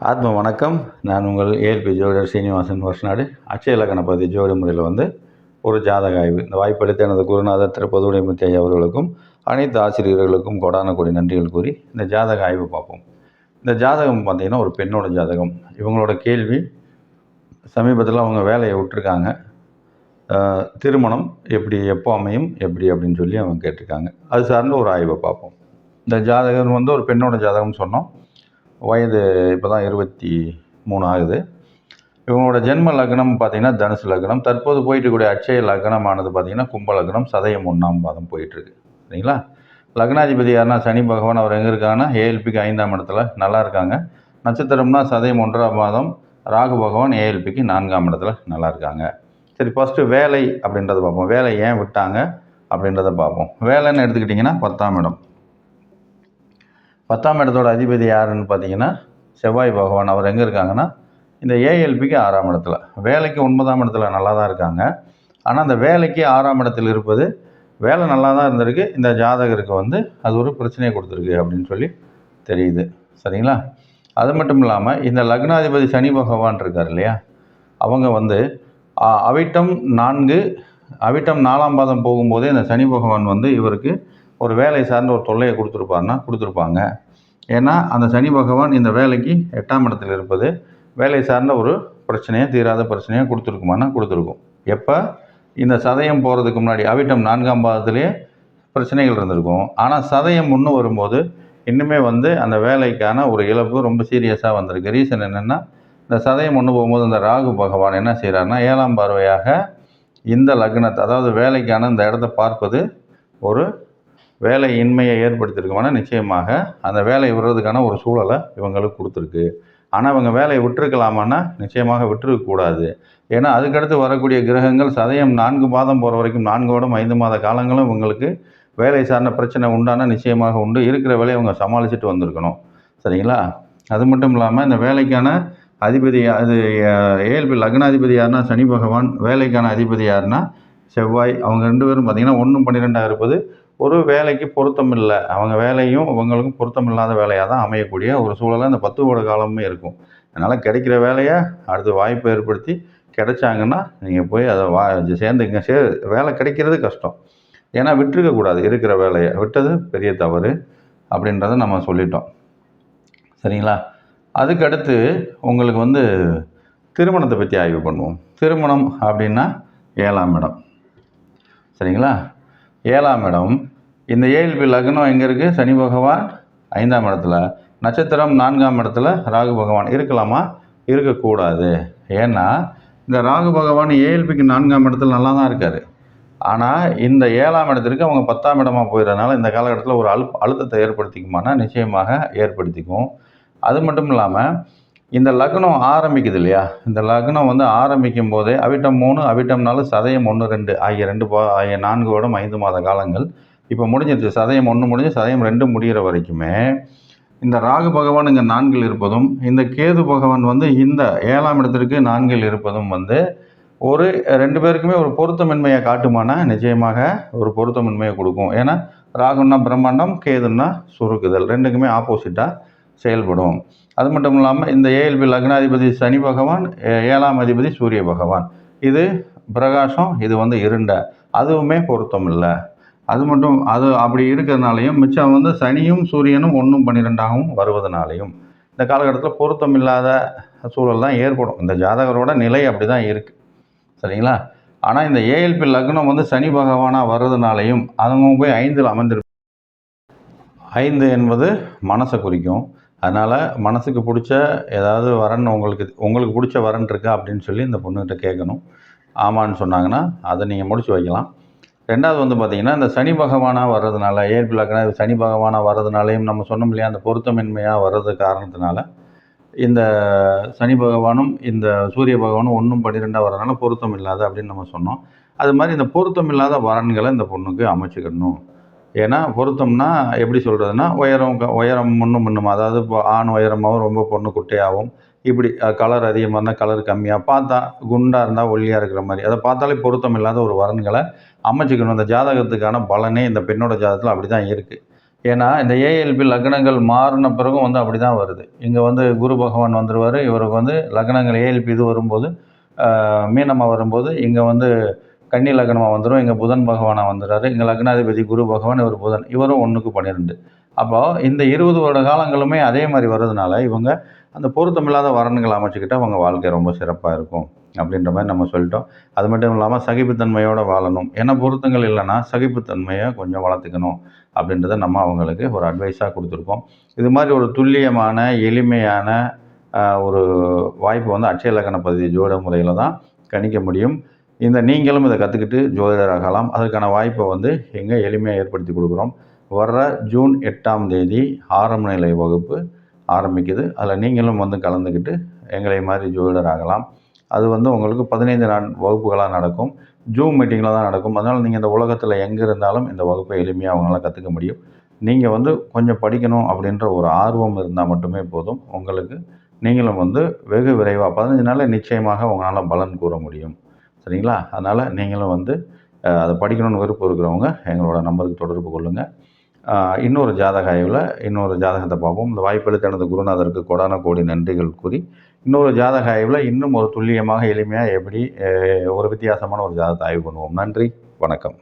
ஆத்ம வணக்கம். நான் உங்கள் ஏஎல்பி ஜோதிடர் சீனிவாசன் வருஷநாடு. அட்சய கணபதி ஜோடி முறையில் வந்து ஒரு ஜாதக ஆய்வு. இந்த வாய்ப்பளித்த எனது குருநாதர் திரு பொதுவுடைமுத்தி அவர்களுக்கும் அனைத்து ஆசிரியர்களுக்கும் கொடான கொடி நன்றிகள் கூறி இந்த ஜாதக ஆய்வு பார்ப்போம். இந்த ஜாதகம் பார்த்திங்கன்னா ஒரு பெண்ணோட ஜாதகம். இவங்களோட கேள்வி சமீபத்தில் அவங்க வேலையை விட்டுருக்காங்க. திருமணம் எப்படி எப்போ அமையும் எப்படி அப்படின்னு சொல்லி அவங்க கேட்டிருக்காங்க. அது சார்ந்த ஒரு ஆய்வை பார்ப்போம். இந்த ஜாதகம் வந்து ஒரு பெண்ணோட ஜாதகம்னு சொன்னோம். வயது இப்போ தான் இருபத்தி மூணு ஆகுது. இவங்களோட ஜென்ம லக்னம் பார்த்தீங்கன்னா தனுசு லக்னம். தற்போது போயிட்டுக்கூடிய அட்சய லக்னமானது பார்த்தீங்கன்னா கும்ப லக்னம். சதயம் ஒன்றாம் பாதம் போயிட்டுருக்கு. சரிங்களா? லக்னாதிபதி யாருன்னா சனி பகவான் அவர் எங்கே இருக்காங்கன்னா ஏஎல்பிக்கு ஐந்தாம் இடத்துல நல்லா இருக்காங்க. நட்சத்திரம்னா சதயம் ஒன்றாம் பாதம். ராகு பகவான் ஏஎல்பிக்கு நான்காம் இடத்துல நல்லா இருக்காங்க. சரி ஃபஸ்ட்டு வேலை அப்படின்றத பார்ப்போம். வேலை ஏன் விட்டாங்க அப்படின்றத பார்ப்போம். வேலைன்னு எடுத்துக்கிட்டிங்கன்னா பத்தாம் இடம். பத்தாம் இடத்தோட அதிபதி யாருன்னு பார்த்தீங்கன்னா செவ்வாய் பகவான். அவர் எங்கே இருக்காங்கன்னா இந்த ஏஎல்பிக்கு ஆறாம் இடத்துல. வேலைக்கு ஒன்பதாம் இடத்துல நல்லா தான் இருக்காங்க. ஆனால் அந்த வேலைக்கு ஆறாம் இடத்தில் இருப்பது வேலை நல்லா தான் இருந்திருக்கு. இந்த ஜாதகருக்கு வந்து அது ஒரு பிரச்சனையை கொடுத்துருக்கு அப்படின்னு சொல்லி தெரியுது. சரிங்களா? அது மட்டும் இல்லாமல் இந்த லக்னாதிபதி சனி பகவான் இருக்கார் இல்லையா? அவங்க வந்து அவிட்டம் நான்கு அவிட்டம் நாலாம் பாதம் போகும்போதே இந்த சனி பகவான் வந்து இவருக்கு ஒரு வேலை சார்ந்த ஒரு தொல்லையை கொடுத்துருப்பாருன்னா கொடுத்துருப்பாங்க. ஏன்னா அந்த சனி பகவான் இந்த வேலைக்கு எட்டாம் இடத்தில் இருப்பது வேலை சார்ந்த ஒரு பிரச்சனையை தீராத பிரச்சனையை கொடுத்துருக்குமானா கொடுத்துருக்கும். எப்போ? இந்த சதயம் போகிறதுக்கு முன்னாடி. அவிட்டம் நான்காம் பாதத்திலேயே பிரச்சனைகள் இருந்திருக்கும். ஆனால் சதயம் முன்னு வரும்போது இன்னுமே வந்து அந்த வேலைக்கான ஒரு இழப்பு ரொம்ப சீரியஸாக வந்திருக்கு. ரீசன் என்னென்னா இந்த சதயம் ஒன்று போகும்போது அந்த ராகு பகவான் என்ன செய்கிறாருன்னா ஏழாம் பார்வையாக இந்த லக்னத்தை அதாவது வேலைக்கான இந்த இடத்த பார்ப்பது ஒரு வேலை இன்மையை ஏற்படுத்தியிருக்குமானா நிச்சயமாக அந்த வேலையை விடுறதுக்கான ஒரு சூழலை இவங்களுக்கு கொடுத்துருக்கு. ஆனால் இவங்க வேலையை விட்டுருக்கலாமான்னா நிச்சயமாக விட்டுருக்கக்கூடாது. ஏன்னா அதுக்கடுத்து வரக்கூடிய கிரகங்கள் சதயம் நான்கு மாதம் போகிற வரைக்கும் நான்கு வருடம் ஐந்து மாத காலங்களும் இவங்களுக்கு வேலை சார்ந்த பிரச்சனை உண்டான நிச்சயமாக உண்டு. இருக்கிற வேலையை அவங்க சமாளிச்சுட்டு வந்திருக்கணும். சரிங்களா? அது மட்டும் இல்லாமல் இந்த வேலைக்கான அதிபதி அது ஏஎல்பி லக்னாதிபதி யாருன்னா சனி பகவான். வேலைக்கான அதிபதி யாருன்னா செவ்வாய் அவங்க ரெண்டு பேரும் பார்த்திங்கன்னா ஒன்றும் பன்னிரெண்டாக இருப்பது. ஒரு வேலைக்கு பொருத்தம் இல்லை. அவங்க வேலையும் இவங்களுக்கும் பொருத்தம் இல்லாத வேலையாக தான் அமையக்கூடிய ஒரு சூழலாக இந்த பத்து வருட காலமே இருக்கும். அதனால் கிடைக்கிற வேலையை அடுத்து வாய்ப்பு ஏற்படுத்தி கிடைச்சாங்கன்னா நீங்கள் போய் அதை வா சேர்ந்துங்க சே வேலை கிடைக்கிறது கஷ்டம். ஏன்னா விட்டுருக்கக்கூடாது இருக்கிற வேலையை. விட்டது பெரிய தவறு அப்படின்றத நம்ம சொல்லிட்டோம். சரிங்களா? அதுக்கடுத்து உங்களுக்கு வந்து திருமணத்தை பற்றி ஆய்வு பண்ணுவோம். திருமணம் அப்படின்னா ஏழாம் இடம். சரிங்களா? ஏழாம் இடம். இந்த ஏஎல்பி லக்னம் எங்கே இருக்குது சனி பகவான் ஐந்தாம் இடத்துல. நட்சத்திரம் நான்காம் இடத்துல ராகு பகவான் இருக்கலாமா? இருக்கக்கூடாது. ஏன்னா இந்த ராகு பகவான் ஏஎல்பிக்கு நான்காம் இடத்துல நல்லா தான் இருக்கார். ஆனால் இந்த ஏழாம் இடத்திற்கு அவங்க பத்தாம் இடமாக போயிடுறதுனால இந்த காலகட்டத்தில் ஒரு அழு அழுத்தத்தை ஏற்படுத்திக்குமானா நிச்சயமாக ஏற்படுத்திக்கும். அது மட்டும் இல்லாமல் இந்த லக்னம் ஆரம்பிக்குது இல்லையா? இந்த லக்னம் வந்து ஆரம்பிக்கும் போதே அவிட்டம் மூணு அவிட்டம் நாலு சதயம் ஒன்று ரெண்டு ஆகிய ரெண்டு ஆகிய நான்கு வருடம் ஐந்து மாத காலங்கள். இப்போ முடிஞ்சிருச்சு. சதயம் ஒன்று முடிஞ்சு சதயம் ரெண்டு முடிகிற வரைக்குமே இந்த ராகு பகவான் இங்கே நான்கில் இருப்பதும் இந்த கேது பகவான் வந்து இந்த ஏழாம் இடத்திற்கு நான்கில் இருப்பதும் வந்து ஒரு ரெண்டு பேருக்குமே ஒரு பொருத்தமின்மையை காட்டுமானா? நிச்சயமாக ஒரு பொருத்தமின்மையை கொடுக்கும். ஏன்னா ராகுன்னா பிரம்மாண்டம் கேதுன்னா சுருக்குதல். ரெண்டுக்குமே ஆப்போசிட்டாக செயல்படும். அது மட்டும் இல்லாமல் இந்த ஏஎல்பி லக்னாதிபதி சனி பகவான் ஏ- ஏழாம் அதிபதி சூரிய பகவான். இது பிரகாசம் இது வந்து இருண்ட. அதுவுமே பொருத்தம் இல்லை. அது மட்டும் அது அப்படி இருக்கிறதுனாலையும் மிச்சம் வந்து சனியும் சூரியனும் ஒன்றும் பன்னிரெண்டாகவும் வருவதனாலையும். இந்த காலகட்டத்தில் பொருத்தம் இல்லாத சூழல் தான் ஏற்படும். இந்த ஜாதகரோட நிலை அப்படி தான் இருக்குது சரிங்களா? ஆனால் இந்த ஏஎல்பி லக்னம் வந்து சனி பகவானாக வர்றதுனாலையும் அவங்க போய் ஐந்தில் அமர்ந்திருப்பாங்க ஐந்து என்பது மனசை குறிக்கும். அதனால் மனசுக்கு பிடிச்ச ஏதாவது வரன் உங்களுக்கு உங்களுக்கு பிடிச்ச வரன் இருக்கா அப்படின்னு சொல்லி இந்த பொண்ணுகிட்ட கேட்கணும். ஆமான்னு சொன்னாங்கன்னா அதை நீங்கள் முடிச்சு வைக்கலாம். ரெண்டாவது வந்து பார்த்திங்கன்னா இந்த சனி பகவானாக வர்றதுனால ஏற்பி சனி பகவானாக வர்றதுனாலையும் நம்ம சொன்னோம் இல்லையா அந்த பொருத்தமின்மையாக வர்றது காரணத்தினால இந்த சனி பகவானும் இந்த சூரிய பகவானும் ஒன்றும் பன்னிரெண்டாக வர்றதுனால பொருத்தம் இல்லாத அப்படின்னு நம்ம சொன்னோம். அது மாதிரி இந்த பொருத்தம் இல்லாத வரன்களை இந்த பொண்ணுக்கு அமைச்சுக்கணும். ஏன்னா பொருத்தம்னா எப்படி சொல்கிறதுன்னா உயரம் உயரம் முன்னும் முன்னும் அதாவது இப்போ ஆண் உயரமாகவும் ரொம்ப பொண்ணு குட்டையாகவும் இப்படி கலர் அதிகமாக இருந்தால் கலர் கம்மியாக பார்த்தா குண்டாக இருந்தால் ஒல்லியாக இருக்கிற மாதிரி. அதை பார்த்தாலே பொருத்தம் இல்லாத ஒரு வரன்களை அமைச்சிக்கணும். இந்த ஜாதகத்துக்கான பலனே இந்த பெண்ணோட ஜாதகத்தில் அப்படி தான் இருக்குது ஏன்னா இந்த ஏஎல்பி லக்னங்கள் மாறின பிறகும் வந்து அப்படி தான் வருது. இங்கே வந்து குரு பகவான் வந்துடுவார் இவருக்கு வந்து லக்னங்கள் ஏஎல்பி இது வரும்போது மீனம்மா மீனமாக வரும்போது இங்கே வந்து கன்னி லக்னமாக வந்துடும் இங்கே புதன் பகவானாக வந்துடுறாரு இங்கே லக்னாதிபதி குரு பகவான் இவர் புதன். இவரும் ஒன்றுக்கு பன்னிரெண்டு. அப்போது இந்த இருபது வருட காலங்களுமே அதே மாதிரி வர்றதுனால இவங்க அந்த பொருத்தமில்லாத வரன்களை அமைச்சிக்கிட்டால் அவங்க வாழ்க்கை ரொம்ப சிறப்பாக இருக்கும் அப்படின்ற மாதிரி நம்ம சொல்லிட்டோம். அது மட்டும் இல்லாமல் சகிப்புத்தன்மையோடு வாழணும். ஏன்னா பொருத்தங்கள் இல்லைன்னா சகிப்புத்தன்மையை கொஞ்சம் வளர்த்துக்கணும் அப்படின்றத நம்ம அவங்களுக்கு ஒரு அட்வைஸாக கொடுத்துருக்கோம். இது மாதிரி ஒரு துல்லியமான எளிமையான ஒரு வாய்ப்பு வந்து அட்சய லக்கண ஜோட முறையில் தான் கணிக்க முடியும். இந்த நீங்களும் இதை கற்றுக்கிட்டு ஜோதிடராகலாம். அதற்கான வாய்ப்பை வந்து எங்கே எளிமையாக ஏற்படுத்தி கொடுக்குறோம். வர்ற ஜூன் எட்டாம் தேதி ஆரம்ப நிலை வகுப்பு ஆரம்பிக்குது. அதில் நீங்களும் வந்து கலந்துக்கிட்டு எங்களை மாதிரி ஜோதிடர் ஆகலாம் அது வந்து உங்களுக்கு பதினைந்து நாள் வகுப்புகளாக நடக்கும். ஜூம் மீட்டிங்கில் தான் நடக்கும். அதனால் நீங்கள் இந்த உலகத்தில் எங்கே இருந்தாலும் இந்த வகுப்பை எளிமையாக அவங்களால கற்றுக்க முடியும். நீங்கள் வந்து கொஞ்சம் படிக்கணும் அப்படின்ற ஒரு ஆர்வம் இருந்தால் மட்டுமே போதும். உங்களுக்கு நீங்களும் வந்து வெகு விரைவாக பதினஞ்சு நாளில் நிச்சயமாக உங்களால் பலன் கூற முடியும். சரிங்களா? அதனால் நீங்களும் வந்து அதை படிக்கணும்னு விருப்பம் இருக்கிறவங்க எங்களோட நம்பருக்கு தொடர்பு கொள்ளுங்கள் இன்னொரு ஜாதக ஆய்வில் இன்னொரு ஜாதகத்தை பார்ப்போம். இந்த வாய்ப்பளித்த எனது குருநாதருக்கு கொடான கோடி நன்றிகள் கூறி இன்னொரு ஜாதக ஆய்வில் இன்னும் ஒரு துல்லியமாக எளிமையாக எப்படி ஒரு வித்தியாசமான ஒரு ஜாதகத்தை ஆய்வு பண்ணுவோம். நன்றி வணக்கம்.